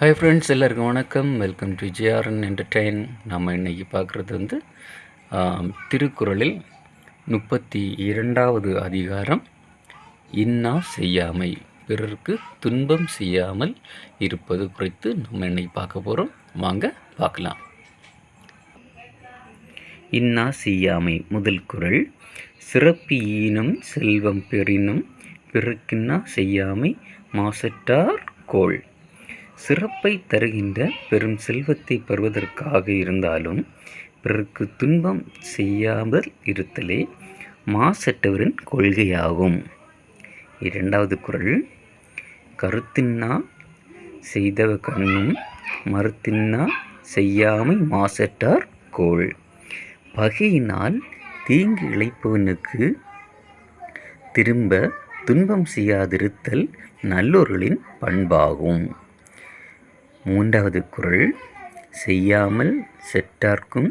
Hi friends எல்லாருக்கும் வணக்கம். Welcome to GRN entertain நம்ம இன்றைக்கி பார்க்குறது வந்து திருக்குறளில் முப்பத்தி இரண்டாவது அதிகாரம் இன்னா செய்யாமை. பிறருக்கு துன்பம் செய்யாமல் இருப்பது குறித்து நம்ம இன்னைக்கு பார்க்க போகிறோம் வாங்க பார்க்கலாம். இன்னா செய்யாமை முதல் குறள். சிறப்பு ஈனும் செல்வம் பெறினும் பிறக்கின்னா செய்யாமை மாசற்றார் கோள். சிறப்பை தருகின்ற பெரும் செல்வத்தை பெறுவதற்காக இருந்தாலும் பிறருக்கு துன்பம் செய்யாமல் இருத்தலே மாசற்றவரின் கொள்கையாகும். இரண்டாவது குரல் கருத்தின்னா செய்தவ கண்ணும் மறுத்தின்னா செய்யாமை மாசற்றார் கோள். பகையினால் தீங்கு இழைப்பவனுக்கு திரும்ப துன்பம் செய்யாதிருத்தல் நல்லோர்களின் பண்பாகும். மூன்றாவது குரல் செய்யாமல் செற்றார்க்கும்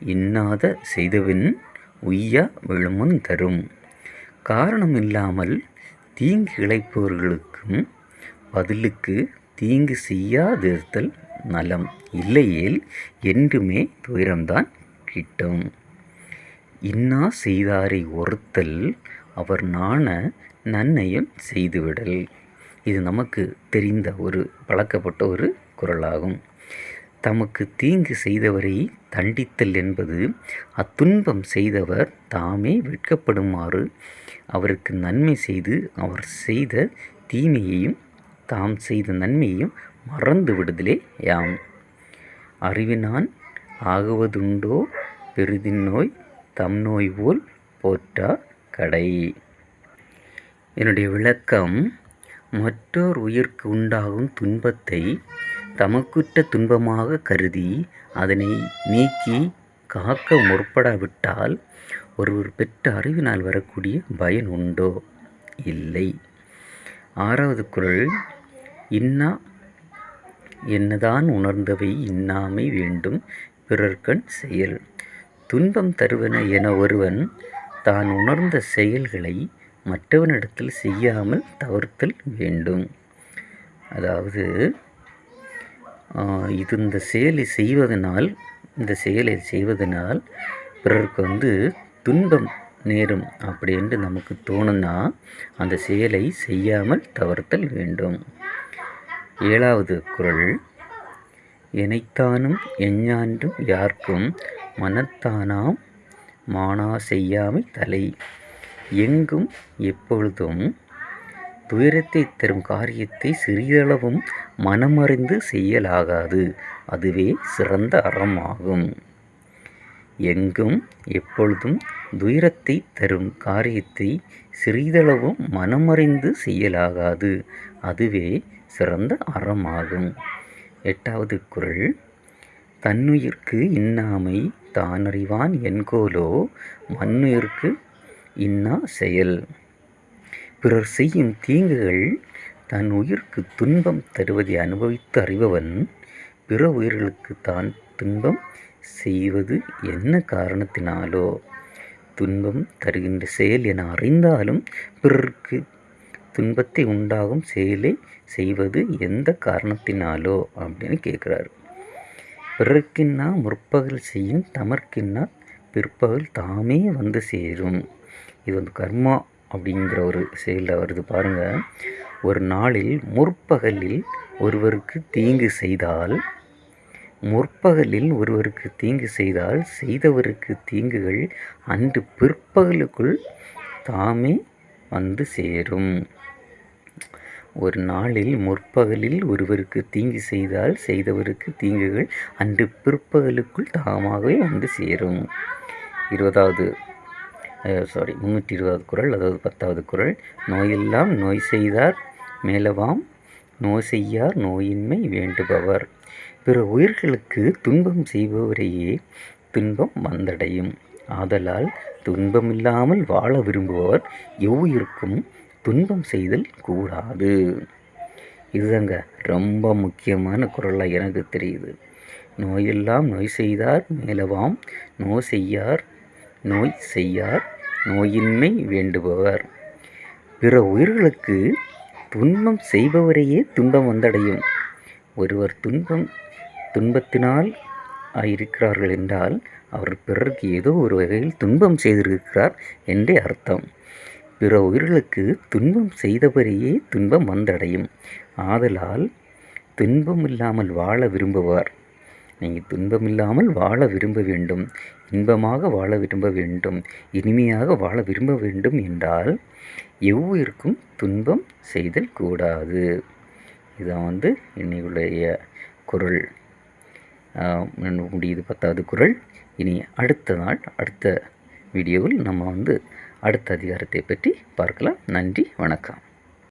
இன்னாத செய்தவின் உய்யா விழுமுன் தரும். காரணமில்லாமல் தீங்கு இழைப்பவர்களுக்கும் பதிலுக்கு தீங்கு செய்யாதிருத்தல் நலம் இல்லையேல் என்றுமே துயரம்தான் கிட்டும். இன்னா செய்தாரை ஒருத்தல் அவர் நாண நன்னயம் செய்துவிடல். இது நமக்கு தெரிந்த ஒரு பழக்கப்பட்ட ஒரு குறளாகும் தமக்கு தீங்கு செய்தவரை தண்டித்தல் என்பது அத்துன்பம் செய்தவர் தாமே வெட்கப்படுமாறு அவருக்கு நன்மை செய்து அவர் செய்த தீமையையும் தாம் செய்த நன்மையையும் மறந்து விடுதலே யாம். அறிவினான் ஆகுவதுண்டோ பெரிதின் நோய் தம் நோய் போல் போற்றா கடை. என்னுடைய விளக்கம் மற்றோர் உயிர்க்கு உண்டாகும் துன்பத்தை தமக்குற்ற துன்பமாக கருதி அதனை நீக்கி காக்க முற்படாவிட்டால் ஒருவர் பெற்ற அறிவினால் வரக்கூடிய பயன் உண்டோ? இல்லை. ஆறாவது குரல் இன்னா என்னதான் உணர்ந்தவை இன்னாமை வேண்டும் பிறர்கண் செயல். துன்பம் தருவன என ஒருவன் தான் உணர்ந்த செயல்களை மற்றவனிடத்தில் செய்யாமல் தவிர்த்தல் வேண்டும். அதாவது இது இந்த செயலை செய்வதனால் இந்த செயலை செய்வதனால் பிறருக்கு வந்து துன்பம் நேரும் அப்படின்று நமக்கு தோணுன்னா அந்த செயலை செய்யாமல் தவிர்த்தல் வேண்டும். ஏழாவது குரல். எனைத்தானும் எஞ்ஞான்றும் யார்க்கும் மனத்தானாம் மானா செய்யாமை தலை. எங்கும் எப்பொழுதும் துயரத்தை தரும் காரியத்தை சிறிதளவும் மனமறிந்து செய்யலாகாது. அதுவே சிறந்த அறமாகும். எங்கும் எப்பொழுதும் துயரத்தை தரும் காரியத்தை சிறிதளவும் மனமறிந்து செய்யலாகாது. அதுவே சிறந்த அறமாகும். எட்டாவது குரல். தன்னுயிர்க்கு இன்னாமை தானறிவான் என்கோலோ மண்ணுயிர்க்கு இன்னா செயல். பிறர் செய்யும் தீங்குகள் தன் உயிர்க்கு துன்பம் தருவதை அனுபவித்து அறிபவன் பிற உயிர்களுக்கு தான் துன்பம் செய்வது என்ன காரணத்தினாலோ? துன்பம் தருகின்ற செயல் என அறிந்தாலும் பிறருக்கு துன்பத்தை உண்டாகும் செயலை செய்வது எந்த காரணத்தினாலோ? அப்படின்னு கேட்குறாரு. பிறர்க்கின்னா முற்பகல் செய்யும் தமர்க்கின்னா பிற்பகல் தாமே வந்து சேரும். இது வந்து கர்மா அப்படிங்கிற ஒரு செயலில் வருது பாருங்கள் ஒரு நாளில் முற்பகலில் ஒருவருக்கு தீங்கு செய்தால் முற்பகலில் ஒருவருக்கு தீங்கு செய்தால் செய்தவருக்கு தீங்குகள் அன்று பிற்பகலுக்குள் தாமே வந்து சேரும். ஒரு நாளில் முற்பகலில் ஒருவருக்கு தீங்கு செய்தால் செய்தவருக்கு தீங்குகள் அன்று பிற்பகலுக்குள் தாமாகவே வந்து சேரும். இருபதாவது சாரி முந்நூற்றி இருபதாவது குறள் அதாவது பத்தாவது குறள் நோயெல்லாம் நோய் செய்தார் மேலவாம். நோய் செய்யார் நோயின்மை வேண்டுபவர். பிற உயிர்களுக்கு துன்பம் செய்பவரையே துன்பம் வந்தடையும். ஆதலால் துன்பமில்லாமல் வாழ விரும்புபவர் எவ்வுயிருக்கும் துன்பம் செய்தல் கூடாது. இதுதாங்க ரொம்ப முக்கியமான குரலாக எனக்கு தெரியுது. நோயெல்லாம் நோய் செய்தார் மேலவாம். நோய் செய்யார் நோய் செய்யார். நோயின்மை வேண்டுபவர். பிற உயிர்களுக்கு துன்பம் செய்பவரையே துன்பம் வந்தடையும். ஒருவர் துன்பம் துன்பத்தினால் இருக்கிறார்கள் என்றால் அவர் பிறருக்கு ஏதோ ஒரு வகையில் துன்பம் செய்திருக்கிறார் என்றே அர்த்தம். பிற உயிர்களுக்கு துன்பம் செய்தவரையே துன்பம் வந்தடையும். ஆதலால் துன்பம் இல்லாமல் வாழ விரும்புவார். நீங்கள் துன்பம் இல்லாமல் வாழ விரும்ப வேண்டும். இன்பமாக வாழ விரும்ப வேண்டும். இனிமையாக வாழ விரும்ப வேண்டும் என்றால் எவ்வுயிருக்கும் துன்பம் செய்தல் கூடாது. இதான் வந்து இன்னைக்குடைய குரல். முடியுது பத்தாவது குரல். இனி அடுத்த நாள் அடுத்த வீடியோவில் நம்ம வந்து அடுத்த அதிகாரத்தை பற்றி பார்க்கலாம். நன்றி வணக்கம்.